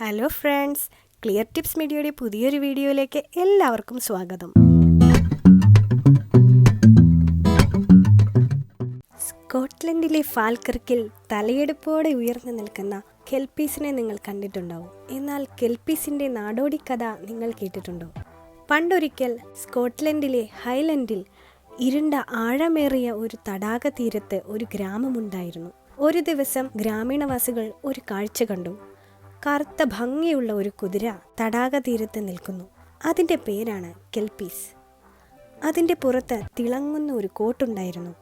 Hello friends clear tips മീഡിയയുടെ പുതിയൊരു വീഡിയോയിലേക്ക് എല്ലാവർക്കും സ്വാഗതം. സ്കോട്ട്ലൻഡിലെ ഫാൽക്കർക്കിൽ തലയെടുപ്പോടെ ഉയർന്നു നിൽക്കുന്ന കെൽപ്പീസിനെ നിങ്ങൾ കണ്ടിട്ടുണ്ടാവും. എന്നാൽ കെൽപ്പീസിന്റെ നാടോടി കഥ നിങ്ങൾ കേട്ടിട്ടുണ്ടോ? പണ്ടൊരിക്കൽ സ്കോട്ട്ലൻഡിലെ ഹൈലൻഡിൽ ഇരുണ്ട ആഴമേറിയ ഒരു തടാക തീരത്ത് ഒരു ഗ്രാമമുണ്ടായിരുന്നു. ഒരു ദിവസം ഗ്രാമീണവാസികൾ ഒരു കാഴ്ച കണ്ടു. കറുത്ത ഭംഗിയുള്ള ഒരു കുതിര തടാക തീരത്ത് നിൽക്കുന്നു. അതിന്റെ പേരാണ് കെൽപീസ്. അതിന്റെ പുറത്ത് തിളങ്ങുന്ന ഒരു കോട്ടുണ്ടായിരുന്നു.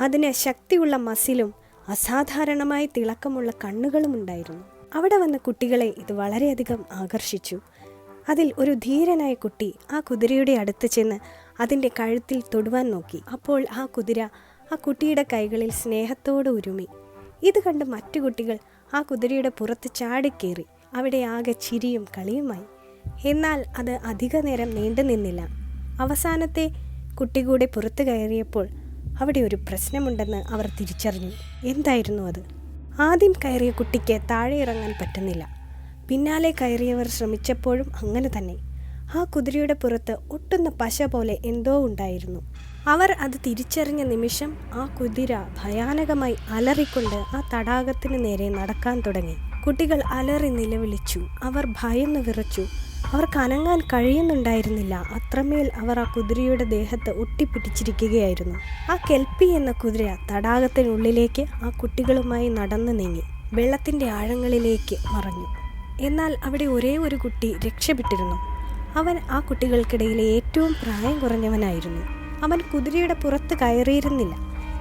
അതിന് ശക്തിയുള്ള മസിലും അസാധാരണമായി തിളക്കമുള്ള കണ്ണുകളും ഉണ്ടായിരുന്നു. അവിടെ വന്ന കുട്ടികളെ ഇത് വളരെയധികം ആകർഷിച്ചു. അതിൽ ഒരു ധീരനായ കുട്ടി ആ കുതിരയുടെ അടുത്ത് ചെന്ന് അതിന്റെ കഴുത്തിൽ തൊടുവാൻ നോക്കി. അപ്പോൾ ആ കുതിര ആ കുട്ടിയുടെ കൈകളിൽ സ്നേഹത്തോടെ ഉരുമി. ഇത് കണ്ട് മറ്റു കുട്ടികൾ ആ കുതിരയുടെ പുറത്ത് ചാടിക്കേറി അവിടെ ആകെ ചിരിയും കളിയുമായി. എന്നാൽ അത് അധിക നേരം നീണ്ടു നിന്നില്ല. അവസാനത്തെ കുട്ടി കൂടെ പുറത്തു കയറിയപ്പോൾ അവിടെ ഒരു പ്രശ്നമുണ്ടെന്ന് അവർ തിരിച്ചറിഞ്ഞു. എന്തായിരുന്നു അത്? ആദ്യം കയറിയ കുട്ടിക്ക് താഴെ ഇറങ്ങാൻ പറ്റുന്നില്ല. പിന്നാലെ കയറിയവർ ശ്രമിച്ചപ്പോഴും അങ്ങനെ തന്നെ. ആ കുതിരയുടെ പുറത്ത് ഒട്ടുന്ന പശ പോലെ എന്തോ ഉണ്ടായിരുന്നു. അവർ അത് തിരിച്ചറിഞ്ഞ നിമിഷം ആ കുതിര ഭയാനകമായി അലറിക്കൊണ്ട് ആ തടാകത്തിന് നേരെ നടക്കാൻ തുടങ്ങി. കുട്ടികൾ അലറി നിലവിളിച്ചു. അവർ ഭയന്ന് വിറച്ചു. അവർക്ക് അനങ്ങാൻ കഴിയുന്നുണ്ടായിരുന്നില്ല. അത്രമേൽ അവർ ആ കുതിരയുടെ ദേഹത്ത് ഒട്ടിപ്പിടിച്ചിരിക്കുകയായിരുന്നു. ആ കെൽപ്പി എന്ന കുതിര തടാകത്തിനുള്ളിലേക്ക് ആ കുട്ടികളുമായി നടന്നു നീങ്ങി. വെള്ളത്തിന്റെ ആഴങ്ങളിലേക്ക് മറഞ്ഞു. എന്നാൽ അവിടെ ഒരേ ഒരു കുട്ടി രക്ഷപ്പെട്ടിരുന്നു. അവൻ ആ കുട്ടികൾക്കിടയിലെ ഏറ്റവും പ്രായം കുറഞ്ഞവനായിരുന്നു. അവൻ കുതിരയുടെ പുറത്ത് കയറിയിരുന്നില്ല.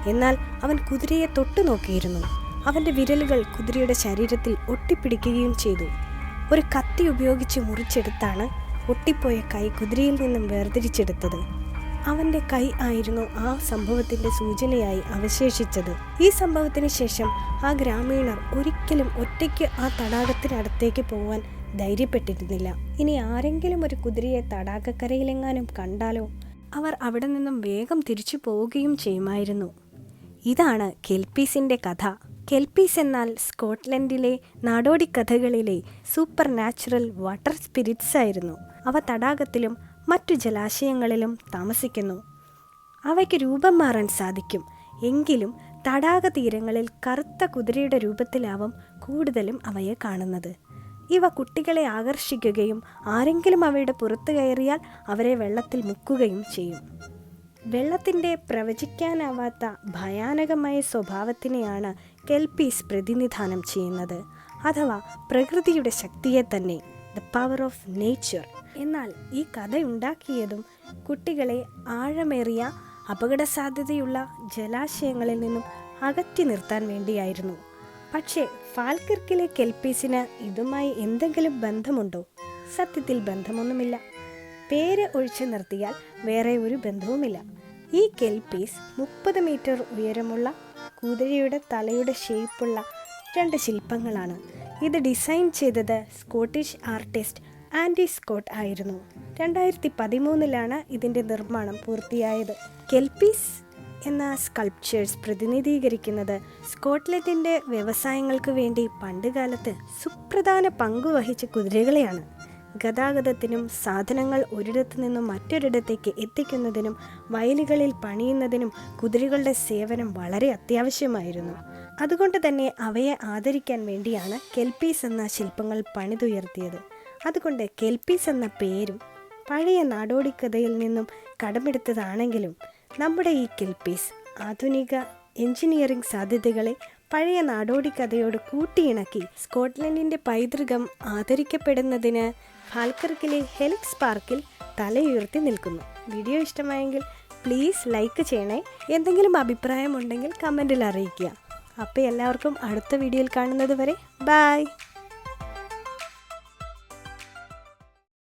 എന്നാൽ അവൻ കുതിരയെ തൊട്ടു നോക്കിയിരുന്നു. അവന്റെ വിരലുകൾ കുതിരയുടെ ശരീരത്തിൽ ഒട്ടിപ്പിടിക്കുകയും ചെയ്തു. ഒരു കത്തി ഉപയോഗിച്ച് മുറിച്ചെടുത്താണ് ഒട്ടിപ്പോയ കൈ കുതിരയിൽ നിന്നും വേർതിരിച്ചെടുത്തത്. അവന്റെ കൈ ആയിരുന്നു ആ സംഭവത്തിന്റെ സൂചനയായി അവശേഷിച്ചത്. ഈ സംഭവത്തിന് ശേഷം ആ ഗ്രാമീണർ ഒരിക്കലും ഒറ്റയ്ക്ക് ആ തടാകത്തിനടുത്തേക്ക് പോകാൻ ധൈര്യപ്പെട്ടിരുന്നില്ല. ഇനി ആരെങ്കിലും ഒരു കുതിരയെ തടാകക്കരയിലെങ്ങാനും കണ്ടാലോ? അവർ അവിടെ നിന്നും വേഗം തിരിച്ചു പോവുകയും ചെയ്യുമായിരുന്നു. ഇതാണ് കെൽപ്പീസിന്റെ കഥ. കെൽപീസ് എന്നാൽ സ്കോട്ട്ലൻഡിലെ നാടോടി കഥകളിലെ സൂപ്പർ നാച്ചുറൽ വാട്ടർ സ്പിരിറ്റ്സ് ആയിരുന്നു. അവ തടാകത്തിലും മറ്റു ജലാശയങ്ങളിലും താമസിക്കുന്നു. അവയ്ക്ക് രൂപം മാറാൻ സാധിക്കും. എങ്കിലും തടാക തീരങ്ങളിൽ കറുത്ത കുതിരയുടെ രൂപത്തിലാവും കൂടുതലും അവയെ കാണുന്നത്. ഇവ കുട്ടികളെ ആകർഷിക്കുകയും ആരെങ്കിലും അവയുടെ പുറത്തു കയറിയാൽ അവരെ വെള്ളത്തിൽ മുക്കുകയും ചെയ്യും. വെള്ളത്തിന്റെ പ്രവചിക്കാനാവാത്ത ഭയാനകമായ സ്വഭാവത്തിനെയാണ് കെൽപ്പീസ് പ്രതിനിധാനം ചെയ്യുന്നത്. അഥവാ പ്രകൃതിയുടെ ശക്തിയെ തന്നെ ദ പവർ ഓഫ് നേച്ചർ എന്നാൽ ഈ കഥ ഉണ്ടാക്കിയതും കുട്ടികളെ ആഴമേറിയ അപകട സാധ്യതയുള്ള ജലാശയങ്ങളിൽ നിന്നും അകറ്റി നിർത്താൻ വേണ്ടിയായിരുന്നു. പക്ഷേ ഫാൽക്കിർക്കിലെ കെൽപ്പീസിന് ഇതുമായി എന്തെങ്കിലും ബന്ധമുണ്ടോ? സത്യത്തിൽ ബന്ധമൊന്നുമില്ല. പേര് ഒഴിച്ചു നിർത്തിയാൽ വേറെ ഒരു ബന്ധവുമില്ല. ഈ കെൽപ്പീസ് മുപ്പത് മീറ്റർ ഉയരമുള്ള കുതിരയുടെ തലയുടെ ഷേപ്പുള്ള രണ്ട് ശില്പങ്ങളാണ്. ഇത് ഡിസൈൻ ചെയ്തത് സ്കോട്ടിഷ് ആർട്ടിസ്റ്റ് ആൻഡി സ്കോട്ട് ആയിരുന്നു. രണ്ടായിരത്തി പതിമൂന്നിലാണ് ഇതിന്റെ നിർമ്മാണം പൂർത്തിയായത്. കെൽപ്പീസ് എന്ന സ്കൾപ്ചേഴ്സ് പ്രതിനിധീകരിക്കുന്നത് സ്കോട്ട്ലൻഡിന്റെ വ്യവസായങ്ങൾക്ക് വേണ്ടി പണ്ടുകാലത്ത് സുപ്രധാന പങ്കുവഹിച്ച കുതിരകളെയാണ്. ഗതാഗതത്തിനും സാധനങ്ങൾ ഒരിടത്തു നിന്നും മറ്റൊരിടത്തേക്ക് എത്തിക്കുന്നതിനും വയലുകളിൽ പണിയുന്നതിനും കുതിരകളുടെ സേവനം വളരെ അത്യാവശ്യമായിരുന്നു. അതുകൊണ്ട് തന്നെ അവയെ ആദരിക്കാൻ വേണ്ടിയാണ് കെൽപീസ് എന്ന ശില്പങ്ങൾ പണിതുയർത്തിയത്. അതുകൊണ്ട് കെൽപീസ് എന്ന പേരും പഴയ നാടോടിക്കഥയിൽ നിന്നും കടമെടുത്തതാണെങ്കിലും നമ്മുടെ ഈ കെൽപ്പീസ് ആധുനിക എഞ്ചിനീയറിംഗ് സാധ്യതകളെ പഴയ നാടോടി കഥയോട് കൂട്ടിയിണക്കി സ്കോട്ട്ലൻഡിന്റെ പൈതൃകം ആദരിക്കപ്പെടുന്നതിന് ഫാൽക്കർക്കിലെ ഹെലിക്സ് പാർക്കിൽ തലയുയർത്തി നിൽക്കുന്നു. വീഡിയോ ഇഷ്ടമായെങ്കിൽ പ്ലീസ് ലൈക്ക് ചെയ്യണേ. എന്തെങ്കിലും അഭിപ്രായമുണ്ടെങ്കിൽ കമന്റിൽ അറിയിക്കുക. അപ്പോൾ എല്ലാവർക്കും അടുത്ത വീഡിയോയിൽ കാണുന്നത് വരെ ബായ്